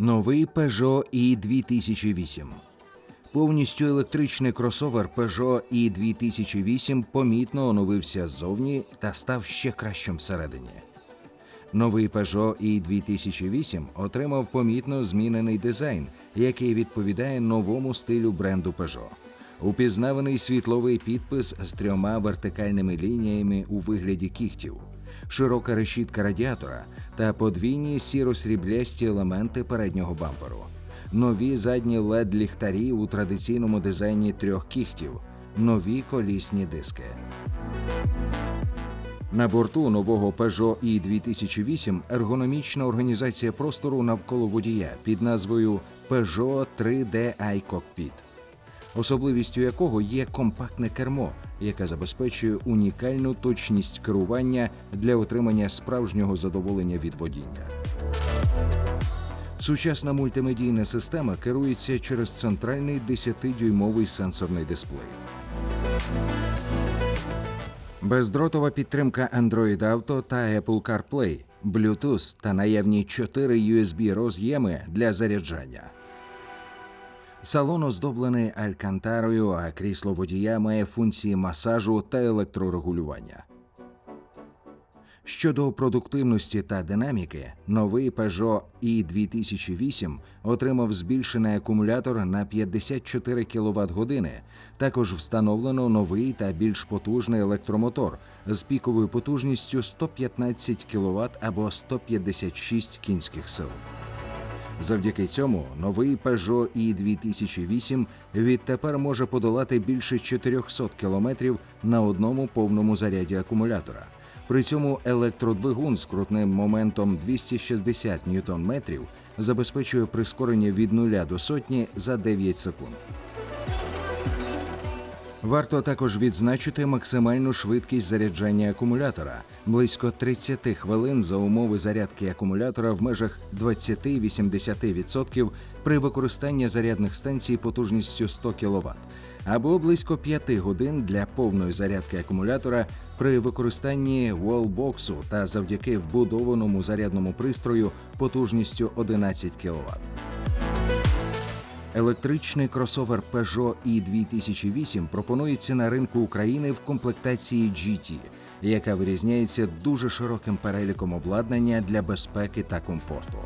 Новий Peugeot i 2008 Повністю електричний кросовер Peugeot i 2008 помітно оновився ззовні та став ще кращим всередині. Новий Peugeot i 2008 отримав помітно змінений дизайн, який відповідає новому стилю бренду Peugeot. Упізнаваний світловий підпис з трьома вертикальними лініями у вигляді кігтів, широка решітка радіатора та подвійні сіро-сріблясті елементи переднього бамперу, нові задні led ліхтарі у традиційному дизайні трьох кігтів, нові колісні диски. На борту нового Peugeot i 2008 ергономічна організація простору навколо водія під назвою Peugeot 3D iCockpit, особливістю якого є компактне кермо, яке забезпечує унікальну точність керування для отримання справжнього задоволення від водіння. Сучасна мультимедійна система керується через центральний 10-дюймовий сенсорний дисплей. Бездротова підтримка Android Auto та Apple CarPlay, Bluetooth та наявні 4 USB роз'єми для заряджання. Салон оздоблений алькантарою, а крісло водія має функції масажу та електрорегулювання. Щодо продуктивності та динаміки, новий Peugeot i 2008 отримав збільшений акумулятор на 54 кВт години. Також встановлено новий та більш потужний електромотор з піковою потужністю 115 кВт або 156 кінських сил. Завдяки цьому новий Peugeot i 2008 відтепер може подолати більше 400 кілометрів на одному повному заряді акумулятора. При цьому електродвигун з крутним моментом 260 метрів забезпечує прискорення від 0 до сотні за 9 секунд. Варто також відзначити максимальну швидкість заряджання акумулятора близько 30 хвилин за умови зарядки акумулятора в межах 20-80% при використанні зарядних станцій потужністю 100 кВт, або близько 5 годин для повної зарядки акумулятора при використанні wallbox та завдяки вбудованому зарядному пристрою потужністю 11 кВт. Електричний кросовер Peugeot i 2008 пропонується на ринку України в комплектації GT, яка вирізняється дуже широким переліком обладнання для безпеки та комфорту.